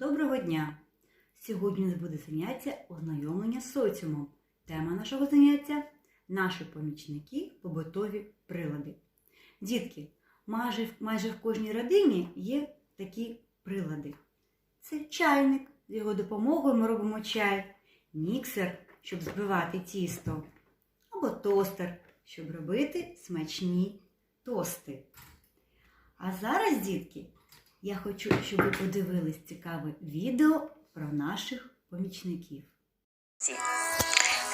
Доброго дня! Сьогодні у нас буде заняття ознайомлення з соціумом. Тема нашого заняття наші помічники побутові прилади. Дітки, майже, майже в кожній родині є такі прилади. Це чайник, з його допомогою ми робимо чай, міксер, щоб збивати тісто, або тостер, щоб робити смачні тости. А зараз, дітки, я хочу, щоб ви подивились цікаве відео про наших помічників.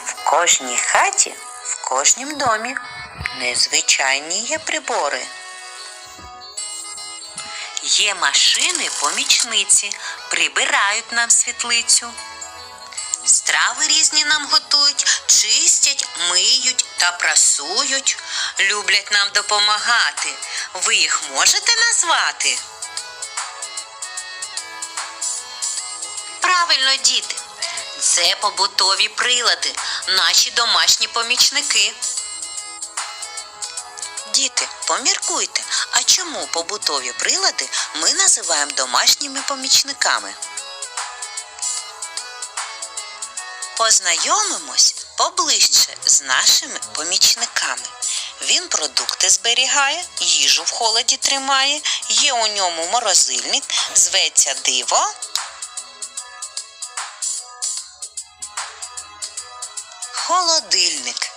В кожній хаті, в кожнім домі незвичайні є прибори. Є машини помічниці, прибирають нам світлицю. Страви різні нам готують, чистять, миють та прасують. Люблять нам допомагати. Ви їх можете назвати? Правильно, діти. Це побутові прилади, наші домашні помічники. Діти, поміркуйте, а чому побутові прилади ми називаємо домашніми помічниками? Познайомимось поближче з нашими помічниками. Він продукти зберігає, їжу в холоді тримає, є у ньому морозильник, зветься диво. Холодильник.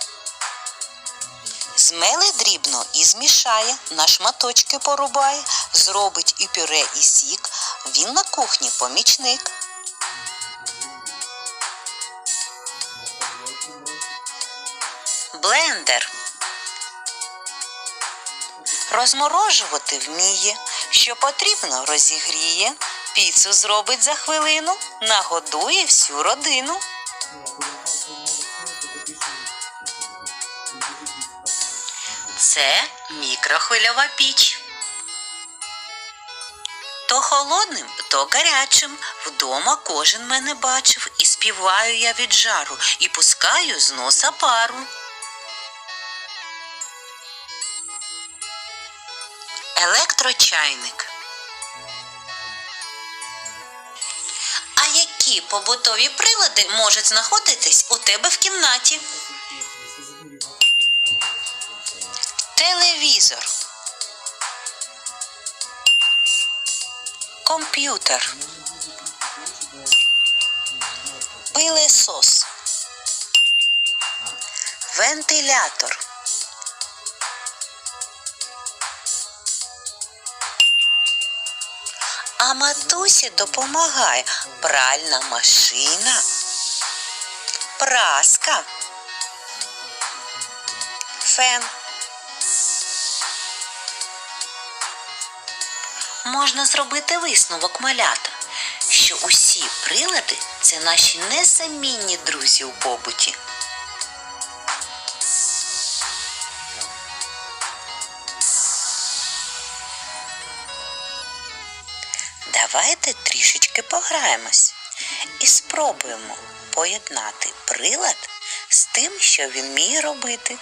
Змеле дрібно і змішає, на шматочки порубає, зробить і пюре, і сік. Він на кухні помічник. Блендер. Розморожувати вміє. Що потрібно, розігріє. Піцу зробить за хвилину, нагодує всю родину. Це мікрохвильова піч. То холодним, то гарячим. Вдома кожен мене бачив, і співаю я від жару, і пускаю з носа пару. Електрочайник. А які побутові прилади можуть знаходитись у тебе в кімнаті? Телевізор. Комп'ютер. Пилесос. Вентилятор. А матусі допомагає пральна машина, праска, фен. Можна зробити висновок малята, що усі прилади це наші незамінні друзі у побуті. Давайте трішечки пограємось і спробуємо поєднати прилад з тим, що він вміє робити.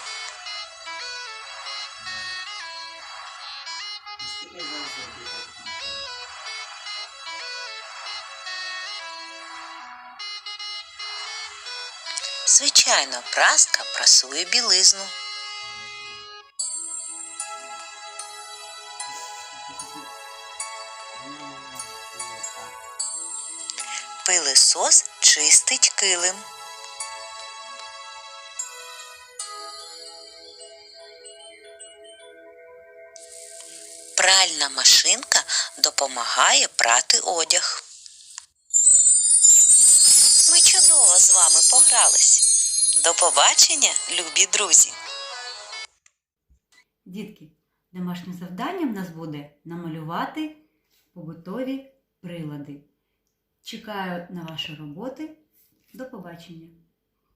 Звичайно, праска прасує білизну. Пилисос чистить килим. Пральна машинка допомагає прати одяг. Чудово з вами погрались. До побачення, любі друзі! Дітки, домашнім завданням нас буде намалювати побутові прилади. Чекаю на ваші роботи. До побачення!